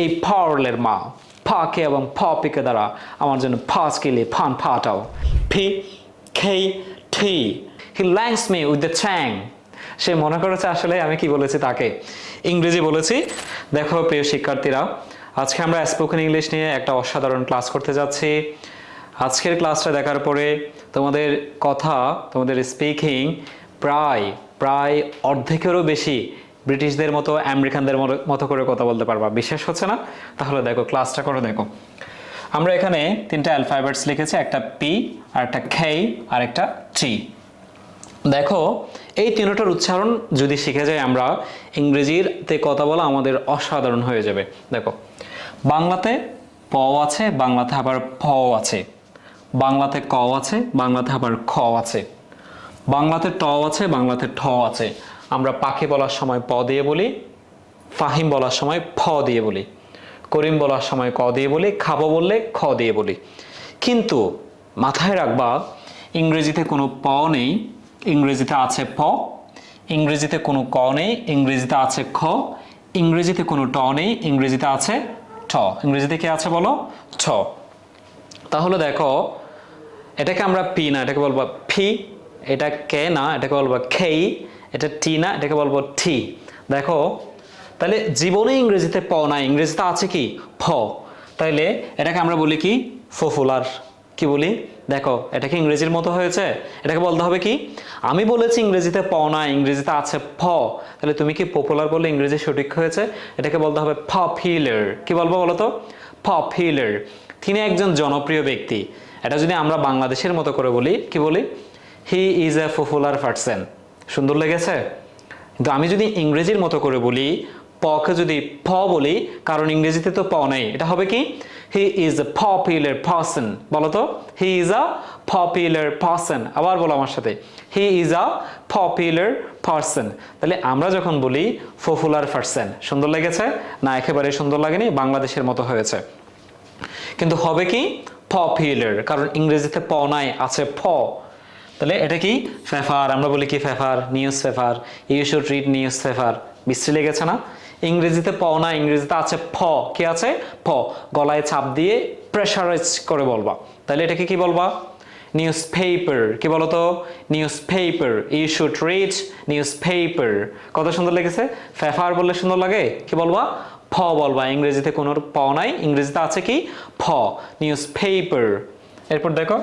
এই পাওয়ারলের মা ফাকে এবং ফপিকে দ্বারা আমার জন্য ফাস কিলে ফান ফাটাও। ফি খেই ঠি he lands me with the চ্যাং সে মনে করেছে আসলে আমি কি বলেছি তাকে? ইংরেজি বলেছি, দেখো প্রিয় শিক্ষার্থীরা, আজকে আমরা স্পোকেন ইংলিশ নিয়ে একটা অসাধারণ ক্লাস করতে যাচ্ছি। আজকের ক্লাসটা দেখার পরে তোমাদের কথা, তোমাদের স্পিকিং প্রায় প্রায় অর্ধেকেরও বেশি ব্রিটিশদের মতো, আমেরিকানদের মতো- করে কথা বলতে পারবা। বিশ্বাস হচ্ছে না? তাহলে দেখো ক্লাসটা করে দেখো। আমরা এখানে তিনটা অ্যালফাবেটস লিখেছি, একটা পি আর একটা খেই আর একটা টি দেখো, এই তিনটার উচ্চারণ যদি শিখে যাই আমরা, ইংরেজিতে কথা বলা আমাদের অসাধারণ হয়ে যাবে। দেখো, বাংলাতে প আছে, বাংলাতে আবার প আছে। বাংলাতে ক আছে, বাংলাতে আবার খ আছে। বাংলাতে ট আছে, বাংলাতে ঠ আছে। আমরা পাখি বলার সময় প দিয়ে বলি, ফাহিম বলার সময় ফ দিয়ে বলি, করিম বলার সময় ক দিয়ে বলি, খাব বললে খ দিয়ে বলি। কিন্তু মাথায় রাখবা, ইংরেজিতে কোনো প নেই, ইংরেজিতে আছে প, ইংরেজিতে কোনো ক নেই, ইংরেজিতে আছে খ, ইংরেজিতে কোনো ট নেই, ইংরেজিতে আছে ঠ। ইংরেজিতে কি আছে বলো? ছ। তাহলে দেখো, এটাকে আমরা পি না, এটাকে বলবা ফি, এটা কে না, এটাকে বলব খেই এটা টি না, এটাকে বলব ঠি দেখো, তাহলে জীবনে ইংরেজিতে প না ইংরেজিতে আছে কি? ফ। তাইলে এটাকে আমরা বলি কি? ফফুলার। কি বলি? দেখো এটা কি ইংরেজির মতো হয়েছে। এটাকে বলতে হবে কি? আমি বলেছি ইংরেজিতে প না ইংরেজিতে আছে ফ। তাহলে তুমি কি পপুলার বলে ইংরেজি সঠিক হয়েছে? এটাকে বলতে হবে পপুলার। কি বলব বলো তো? পপুলার। তিনি একজন জনপ্রিয় ব্যক্তি। এটা যদি আমরা বাংলাদেশের মতো করে বলি, কি বলি? He is a popular person সুন্দর লেগেছে? কিন্তু আমি যদি ইংরেজির মতো করে বলি, পকে যদি প বলি, কারণ ইংরেজিতে তো প নেই, এটা হবে কি? হি ইজ পপুলার পার্সন বলো তো? He is a popular person আবার বলো আমার সাথে। He is a popular person তাহলে আমরা যখন বলি পপুলার পার্সন সুন্দর লেগেছে? না একেবারে সুন্দর লাগেনি, বাংলাদেশের মতো হয়েছে। কিন্তু হবে কি? পপুলার কারণ ইংরেজিতে প নাই, আছে ফ তাহলে এটা কি? ফেফার, আমরা বলি কি paper, newspaper you should read newspaper. বিশ্রী লেগেছে না? ইংরেজিতে প না, ইংরেজিতে আছে ফ। কি আছে? ফ। গলায় ছাপ দিয়ে প্রেশারাইজ করে বলবা। তাহলে এটাকে কি বলবা? নিউজ পেপার কি বলতো? Newspaper you should read newspaper কত সুন্দর লেগেছে? ফেফার বললে সুন্দর লাগে? কি বলবা? ফ বলবা। ইংরেজিতে কোনো প নাই। ইংরেজিতে আছে কি? ফ। নিউজ পেপার এরপর দেখো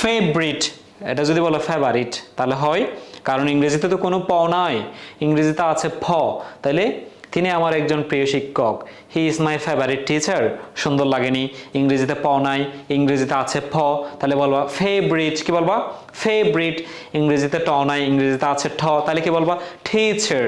ফেভারিট এটা যদি বলো ফেভারিট তাহলে হয়, কারণ ইংরেজিতে তো কোনো প নাই, ইংরেজিতে আছে ফ। তাহলে তিনি আমার একজন প্রিয় শিক্ষক। He is my favourite teacher সুন্দর লাগেনি। ইংরেজিতে প নাই, ইংরেজিতে আছে ফ। তাহলে বলবা ফেভারিট কি বলবা? ফেভারিট ইংরেজিতে ট নাই, ইংরেজিতে আছে ঠ। তাহলে কি বলবা? টিচার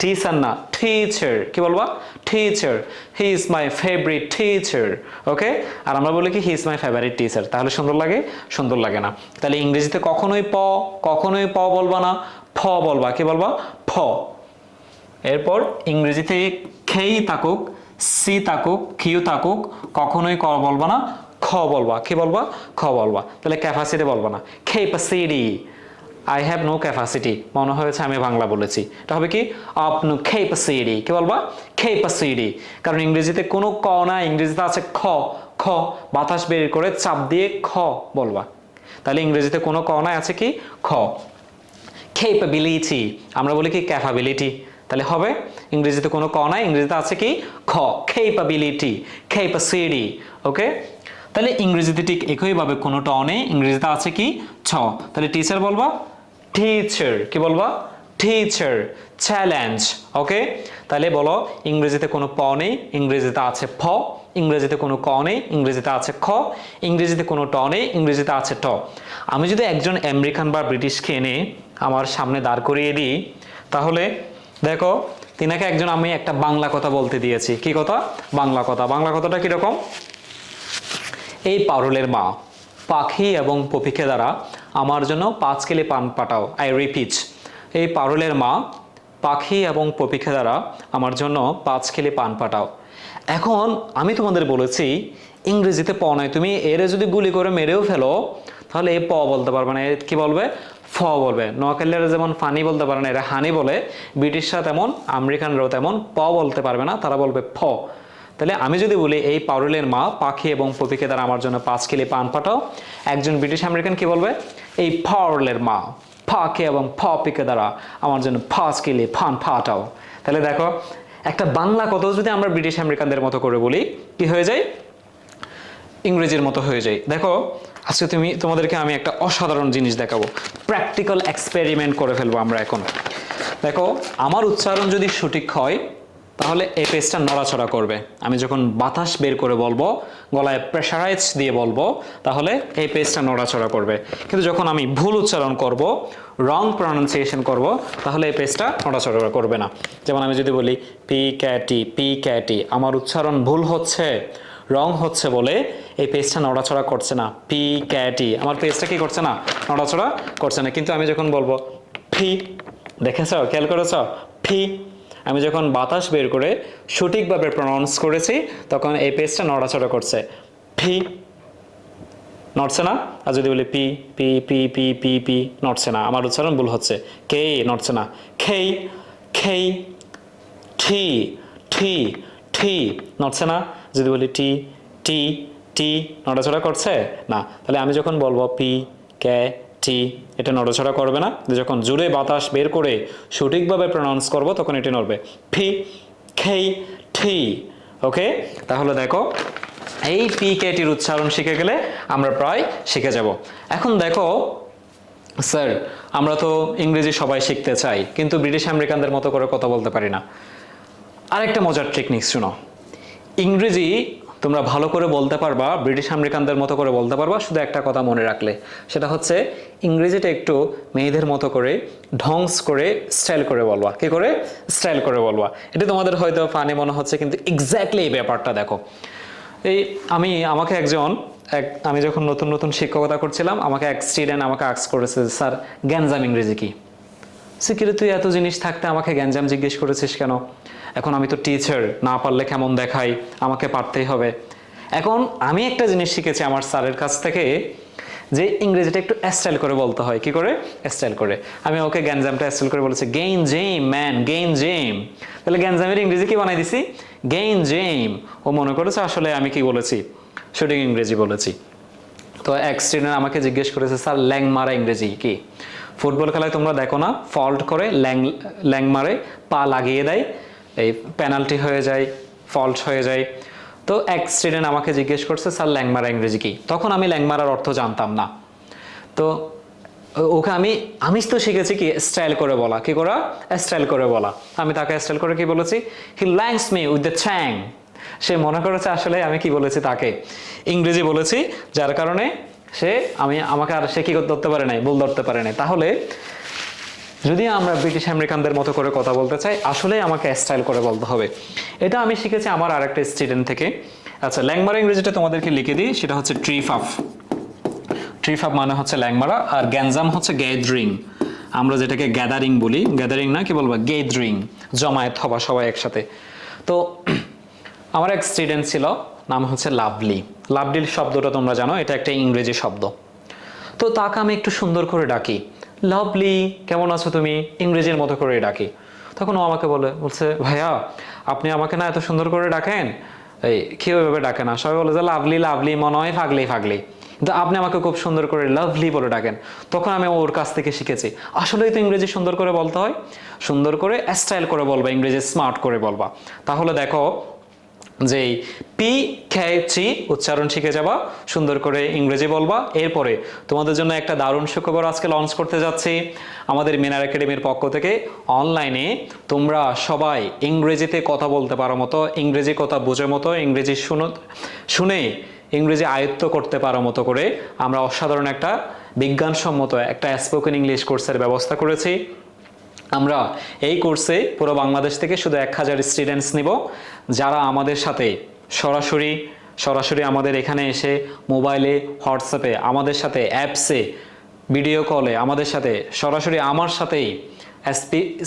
টিচার না টিচার কি বলবা? Teacher he is my favourite teacher okay আর আমরা বলি কি he is my favourite teacher তাহলে সুন্দর লাগে? সুন্দর লাগে না। তাহলে ইংরেজিতে কখনোই প কখনোই প বলবা না। ফ বলবা। কি বলবা? ফ। এরপর ইংরেজিতে খেই তাকুক সি তাকুক খিউ তাকুক কখনোই ক বলবা না। খ বলবা। কি বলবা? খ বলবা। তাহলে ক্যাপাসিটি বলবা না। Capacity I have no capacity মনে হয়েছে আমি বাংলা বলেছি। এটা হবে কি? আপ নো খেপাসিটি কি বলবা? খেপাসিটি কারণ ইংরেজিতে কোনো ক না, ইংরেজিতে আছে খ। খ, বাতাস বের করে চাপ দিয়ে খ বলবা। তাহলে ইংরেজিতে কোনো ক নাই, আছে কি? খ। Capability আমরা বলি কি ক্যাপাবিলিটি তাহলে হবে, ইংরেজিতে কোনো ক নাই, ইংরেজিতে আছে কি? খ। Capability capacity ওকে? তাহলে ইংরেজিতে ঠিক একইভাবে কোনো ট নেই, ইংরেজিতে আছে কি? ছ। তাহলে টিচার বলবা টিচার কি বলবা? টিচার চ্যালেঞ্জ ওকে তাহলে বলো, ইংরেজিতে কোনো প নেই, ইংরেজিতে আছে ফ ইংরেজিতে কোনো ক নেই, ইংরেজিতে আছে খ, ইংরেজিতে কোনো ট নেই, ইংরেজিতে আছে ট। আমি যদি একজন আমেরিকান বা ব্রিটিশকে এনে আমার সামনে দাঁড় করিয়ে দিই, তাহলে দেখো, তিনাকে একজন আমি একটা বাংলা কথা বলতে দিয়েছি। কি কথা? বাংলা কথা। বাংলা কথাটা কীরকম? এই পারুলের মা, পাখি এবং পপিকে দ্বারা আমার জন্য পাঁচ কেলে পান পাঠাও আই রিপিট এই পারুলের মা, পাখি এবং পপিকে দ্বারা আমার জন্য পাঁচ কেলে পান পাঠাও। এখন আমি তোমাদের বলেছি, ইংরেজিতে প নয়, তুমি এরে যদি গুলি করে মেরেও ফেলো, তাহলে এ প বলতে পারবে না, এ কি বলবে? ফ বলবে। নোয়াখালীরা যেমন ফানি বলতে পারে না, এরা হানি বলে, ব্রিটিশরা তেমন, আমেরিকানরাও তেমন প বলতে পারবে না, তারা বলবে ফ। তাহলে আমি যদি বলি, এই পারুলের মা, পাখি এবং পপিকে দ্বারা আমার জন্য পাঁচ কিলি পান পাঠাও, একজন ব্রিটিশ আমেরিকান কি বলবে? এই পারুলের মা পাখি এবং পপিকে দ্বারা আমার জন্য পাঁচ কিলি পান পাঠাও। তাহলে দেখো, একটা বাংলা কত যদি আমরা ব্রিটিশ আমেরিকানদের মতো করে বলি, কি হয়ে যায়? ইংরেজির মতো হয়ে যায়। দেখো, আজকে তুমি, তোমাদেরকে আমি একটা অসাধারণ জিনিস দেখাবো। প্র্যাকটিক্যাল এক্সপেরিমেন্ট করে ফেলব আমরা এখন। দেখো, আমার উচ্চারণ যদি সঠিক হয় তাহলে এই পেজটা নড়াচড়া করবে। আমি যখন বাতাস বের করে বলব, গলায় প্রেশারাইজ দিয়ে বলব, তাহলে এই পেজটা নড়াচড়া করবে। কিন্তু যখন আমি ভুল উচ্চারণ করব রং প্রনাউন্সিয়েশন করব, তাহলে এই পেজটা নড়াচড়া করবে না। যেমন আমি যদি বলি পি ক্যাটি পি ক্যাটি আমার উচ্চারণ ভুল হচ্ছে রং হচ্ছে বলে এই পেজটা নড়াচড়া করছে না। পি ক্যাটি আমার পেজটা কি করছে না? নড়াচড়া করছে না। কিন্তু আমি যখন বলব ফি দেখেছ? খেয়াল করেছ? ফি আমি যখন বাতাস বের করে সঠিকভাবে প্রনাউন্স করেছি, তখন এই পেজটা নড়াচড়া করছে। ফি নড়ছে না? আর যদি বলি পি পি পি পি পি পি নড়ছে না। আমার উচ্চারণ ভুল হচ্ছে। কে নড়ছে না। খেই খেই ঠি ঠি ঠি নড়ছে না? যদি বলি টি টি টি নড়াচড়া করছে? না। তাহলে আমি যখন বলব পি কে টি, এটা নড়াচড়া করবে না। যখন জোরে বাতাস বের করে সঠিকভাবে প্রনাউন্স করব, তখন এটি নড়বে। ফি খেই ঠি, ওকে? তাহলে দেখো, এই পি, কে, টির উচ্চারণ শিখে গেলে আমরা প্রায় শিখে যাব। এখন দেখো, স্যার, আমরা তো ইংরেজি সবাই শিখতে চাই, কিন্তু ব্রিটিশ আমেরিকানদের মতো করে কথা বলতে পারি না। আরেকটা মজার টেকনিক শুনো। ইংরেজি তোমরা ভালো করে বলতে পারবা, ব্রিটিশ আমেরিকানদের মতো করে বলতে পারবা, শুধু একটা কথা মনে রাখলে। সেটা হচ্ছে, ইংরেজিটা একটু মেয়েদের মতো করে, ঢংস করে, স্টাইল করে বলবা। কি করে? স্টাইল করে বলবা। এটা তোমাদের হয়তো ফানি মনে হচ্ছে, কিন্তু এক্স্যাক্টলি এই ব্যাপারটা দেখো। এই আমি, আমাকে একজন, এক, আমি যখন নতুন নতুন শিক্ষকতা করছিলাম, আমাকে এক স্টুডেন্ট আমাকে আক্স করেছে স্যার গ্যাঞ্জাম ইংরেজি কি? সিকিরে তুই এত জিনিস থাকতে আমাকে গ্যাঞ্জাম জিজ্ঞেস করেছিস কেন? এখন আমি তো টিচার না পারলে কেমন দেখাই? আমাকে পারতেই হবে। এখন আমি একটা জিনিস শিখেছি আমার স্যারের কাছ থেকে, যে ইংরেজিটা একটু স্টাইল করে বলতে হয়। কি করে? স্টাইল করে। আমি ওকে গ্যাঞ্জামটা স্টাইল করে বলেছি গেইন জেম ম্যান গেইন জেম তাহলে গ্যাঞ্জামের ইংরেজি কি বানাই দিছি? গেইন জেম ও মনে করেছে, আসলে আমি কি বলেছি? শুটিং ইংরেজি বলেছি। তো এক স্টুডেন্ট আমাকে জিজ্ঞেস করেছে, স্যার, ল্যাং মারা ইংরেজি কি? ফুটবল খেলায় তোমরা দেখো না, ফল্ট করে ল্যাং ল্যাং মারে, পা লাগিয়ে দেয়, এই পেনাল্টি হয়ে যায়, ফল্ট হয়ে যায়। তো এক স্টুডেন্ট আমাকে জিজ্ঞেস করছে, স্যার, ল্যাং মারা ইংরেজি কি? তখন আমি ল্যাং মারার অর্থ জানতাম না। তো ওকে আমি আমি তো শিখেছি কি, স্টাইল করে বলা। কি করা? স্টাইল করে বলা। আমি তাকে স্টাইল করে কি বলেছি? He lands me with the চ্যাং সে মনে করেছে আসলে আমি কি বলেছি তাকে। ইংরেজি বলেছি, যার কারণে সে আমি, আমাকে আর সে কি ধরতে পারে নাই, ভুল ধরতে পারে নাই। তাহলে যদি আমরা ব্রিটিশ আমেরিকানদের মতো করে কথা বলতে চাই আসলে আমাকে স্টাইল করে বলতে হবে। এটা আমি শিখেছি আমার আরেকটা স্টুডেন্ট থেকে। আচ্ছা ল্যাংমারা ইংরেজিটা তোমাদেরকে লিখে দিই, সেটা হচ্ছে ট্রিফ আফ ট্রিফ আপ মানে হচ্ছে ল্যাংমারা, আর গ্যাঞ্জাম হচ্ছে গ্যাদারিং। আমরা যেটাকে গ্যাদারিং বলি, গ্যাদারিং না, কি বলব? গেদরিং জমায়েত হবা সবাই একসাথে। তো আমার এক স্টুডেন্ট ছিল, নাম হচ্ছে লাভলি। লাভলির শব্দটা তোমরা জানো, এটা একটা ইংরেজি শব্দ। তো তাকে আমি একটু সুন্দর করে ডাকি। লাভলি, কেমন আছো তুমি? ইংরেজির মতো করে ডাকি। তখন ও আমাকে বলে, বলছে, ভাইয়া, আপনি আমাকে না এত সুন্দর করে ডাকেন? এই, কেউ এভাবে ডাকে না। সবাই বলে যে, লাভলি লাভলি মনে হয় ফাগলি ফাগলি। কিন্তু আপনি আমাকে খুব সুন্দর করে লাভলি বলে ডাকেন। তখন আমি ওর কাছ থেকে শিখেছি। আসলেই তো ইংরেজি সুন্দর করে বলতে হয়? সুন্দর করে স্টাইল করে বলবা, ইংরেজি স্মার্ট করে বলবা। তাহলে দেখো যে পি ছি উচ্চারণ শিখে যাবা, সুন্দর করে ইংরেজি বলবা। এরপরে তোমাদের জন্য একটা দারুণ সুখবর আজকে লঞ্চ করতে যাচ্ছি। আমাদের মিনার একাডেমির পক্ষ থেকে অনলাইনে তোমরা সবাই ইংরেজিতে কথা বলতে পারো মতো, ইংরেজি কথা বোঝার মতো, ইংরেজি শুনো, শুনে ইংরেজি আয়ত্ত করতে পারো মতো করে আমরা অসাধারণ একটা বিজ্ঞানসম্মত একটা স্পোকেন ইংলিশ কোর্সের ব্যবস্থা করেছি। আমরা এই কোর্সে পুরো বাংলাদেশ থেকে শুধু এক হাজার স্টুডেন্টস নিব, যারা আমাদের সাথে সরাসরি সরাসরি আমাদের এখানে এসে মোবাইলে হোয়াটসঅ্যাপে আমাদের সাথে অ্যাপসে ভিডিও কলে আমাদের সাথে সরাসরি আমার সাথেই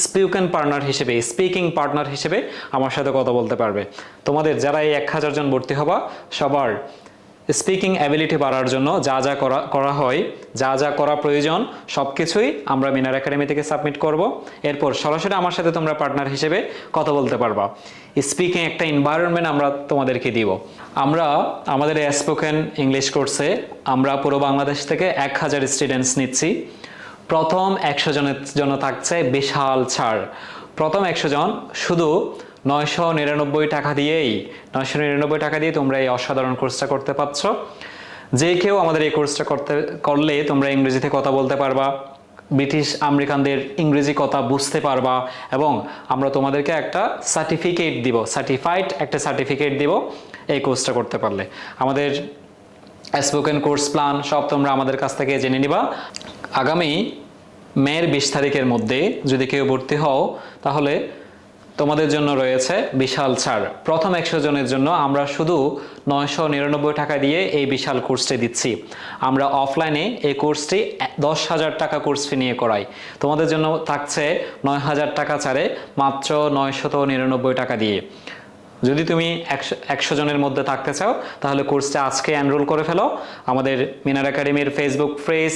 স্পিউকেন পার্টনার হিসেবে স্পিকিং পার্টনার হিসেবে আমার সাথে কথা বলতে পারবে। তোমাদের যারা এই এক হাজার জন ভর্তি হবা, সবার স্পিকিং অ্যাবিলিটি বাড়ার জন্য যা যা করা করা হয়, যা যা করা প্রয়োজন সব কিছুই আমরা মিনার একাডেমি থেকে সাবমিট করব। এরপর সরাসরি আমার সাথে তোমরা পার্টনার হিসেবে কথা বলতে পারবা। স্পিকিং একটা এনভায়রনমেন্ট আমরা তোমাদেরকে দিব। আমরা আমাদের স্পোকেন ইংলিশ কোর্সে আমরা পুরো বাংলাদেশ থেকে এক হাজার স্টুডেন্টস নিচ্ছি। প্রথম একশো জনের জন্য থাকছে বিশাল ছাড়। প্রথম একশো জন শুধু নয়শো নিরানব্বই টাকা দিয়েই, নয়শো নিরানব্বই টাকা দিয়ে তোমরা এই অসাধারণ কোর্সটা করতে পারছ। যে কেউ আমাদের এই কোর্সটা করতে, করলে তোমরা ইংরেজিতে কথা বলতে পারবা, ব্রিটিশ আমেরিকানদের ইংরেজি কথা বুঝতে পারবা, এবং আমরা তোমাদেরকে একটা সার্টিফিকেট দিব সার্টিফাইড একটা সার্টিফিকেট দিব এই কোর্সটা করতে পারলে। আমাদের স্পোকেন কোর্স প্ল্যান সব তোমরা আমাদের কাছ থেকে জেনে নিবা। আগামী মের বিশ তারিখের মধ্যে যদি কেউ ভর্তি হও, তাহলে তোমাদের জন্য রয়েছে বিশাল ছাড়। প্রথম একশো জনের জন্য আমরা শুধু নয়শো নিরানব্বই টাকা দিয়ে এই বিশাল কোর্সটি দিচ্ছি। আমরা অফলাইনে এই কোর্সটি দশ হাজার টাকা কোর্স ফি নিয়ে করাই। তোমাদের জন্য থাকছে নয় হাজার টাকা ছাড়ে মাত্র নয়শত নিরানব্বই টাকা দিয়ে। যদি তুমি একশো একশো জনের মধ্যে থাকতে চাও, তাহলে কোর্সটা আজকে এনরোল করে ফেলো। আমাদের মিনার একাডেমির ফেসবুক পেজ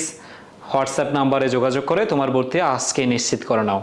হোয়াটসঅ্যাপ নাম্বারে যোগাযোগ করে তোমার ভর্তি আজকে নিশ্চিত করে নাও।